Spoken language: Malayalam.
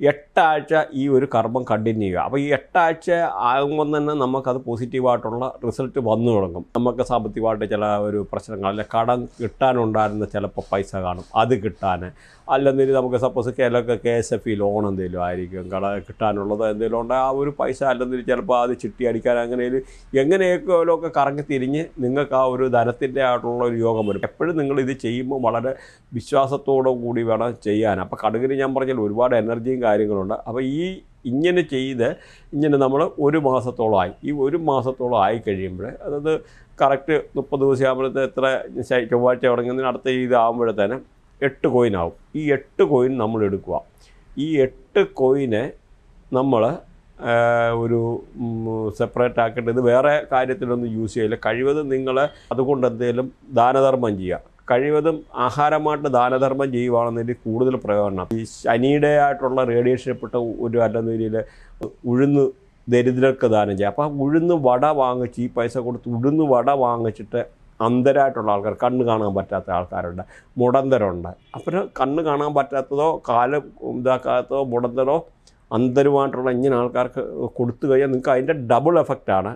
എട്ടാഴ്ച ഈ ഒരു കർമ്മം കണ്ടിന്യൂ ചെയ്യുക. അപ്പോൾ ഈ എട്ടാഴ്ച ആകുമ്പോൾ തന്നെ നമുക്കത് പോസിറ്റീവായിട്ടുള്ള റിസൾട്ട് വന്നു തുടങ്ങും. നമുക്ക് സാമ്പത്തികമായിട്ട് ചില ഒരു പ്രശ്നങ്ങൾ അല്ലെ കടം കിട്ടാനുണ്ടായിരുന്ന ചിലപ്പോൾ പൈസ കാണും. അത് കിട്ടാൻ അല്ലെന്നില്ല നമുക്ക് suppose കേരളമൊക്കെ K S F E loan എന്തെങ്കിലും ആയിരിക്കും. കട കിട്ടാനുള്ളത് എന്തെങ്കിലും ഉണ്ട് ആ ഒരു പൈസ അല്ലെന്നില്ല ചിലപ്പോൾ അത് ചിട്ടി അടിക്കാൻ അങ്ങനെ എങ്ങനെയൊക്കെ കറങ്ങി തിരിഞ്ഞ് നിങ്ങൾക്ക് ആ ഒരു ധനത്തിന്റെ ആയിട്ടുള്ള ഒരു യോഗം വരും. എപ്പോഴും നിങ്ങൾ ഇത് ചെയ്യുമ്പോൾ വളരെ വിശ്വാസത്തോടു കൂടി വേണം ചെയ്യാൻ. അപ്പോൾ കടുകിന് ഞാൻ പറഞ്ഞാൽ ഒരുപാട് എനർജിയും കാര്യങ്ങളുണ്ട്. അപ്പോൾ ഈ ഇങ്ങനെ ചെയ്ത് ഇങ്ങനെ നമ്മൾ ഒരു മാസത്തോളമായി ഈ ഒരു മാസത്തോളം ആയി കഴിയുമ്പോൾ അതായത് കറക്റ്റ് മുപ്പത് ദിവസം ആകുമ്പോഴത്തെ എത്ര ചൊവ്വാഴ്ച തുടങ്ങുന്നതിന് അടുത്ത ഇത് ആകുമ്പോഴത്തേന് എട്ട് കോയിൻ ആവും. ഈ എട്ട് കോയിൻ നമ്മൾ എടുക്കുക. ഈ എട്ട് കോയിനെ നമ്മൾ ഒരു സെപ്പറേറ്റ് ആക്കിയിട്ട് ഇത് വേറെ കാര്യത്തിലൊന്നും യൂസ് ചെയ്യില്ല. കഴിവതും നിങ്ങൾ അതുകൊണ്ട് എന്തെങ്കിലും ദാനധർമ്മം ചെയ്യുക. കഴിവതും ആഹാരമായിട്ട് ദാനധർമ്മം ചെയ്യുവാണെന്നതിൽ കൂടുതൽ പ്രയോജനം. ഈ ശനിയുടെ ആയിട്ടുള്ള റേഡിയേഷനിൽപ്പെട്ട ഒരു അല്ലെന്ന രീതിയിൽ ഉഴുന്ന് ദരിദ്രർക്ക് ദാനം ചെയ്യുക അപ്പോൾ ഉഴുന്ന് വട വാങ്ങിച്ച് ഈ പൈസ കൊടുത്ത് ഉഴുന്ന് വട വാങ്ങിച്ചിട്ട് അന്ധരായിട്ടുള്ള ആൾക്കാർ കണ്ണ് കാണാൻ പറ്റാത്ത ആൾക്കാരുണ്ട് മുടന്തരുണ്ട്. അപ്പോൾ കണ്ണ് കാണാൻ പറ്റാത്തതോ കാൽ ഇതാക്കാത്തതോ മുടന്തരോ അന്ധരുമായിട്ടുള്ള ഇങ്ങനെ ആൾക്കാർക്ക് കൊടുത്തു കഴിഞ്ഞാൽ നിങ്ങൾക്ക് അതിന്റെ ഡബിൾ എഫക്റ്റാണ്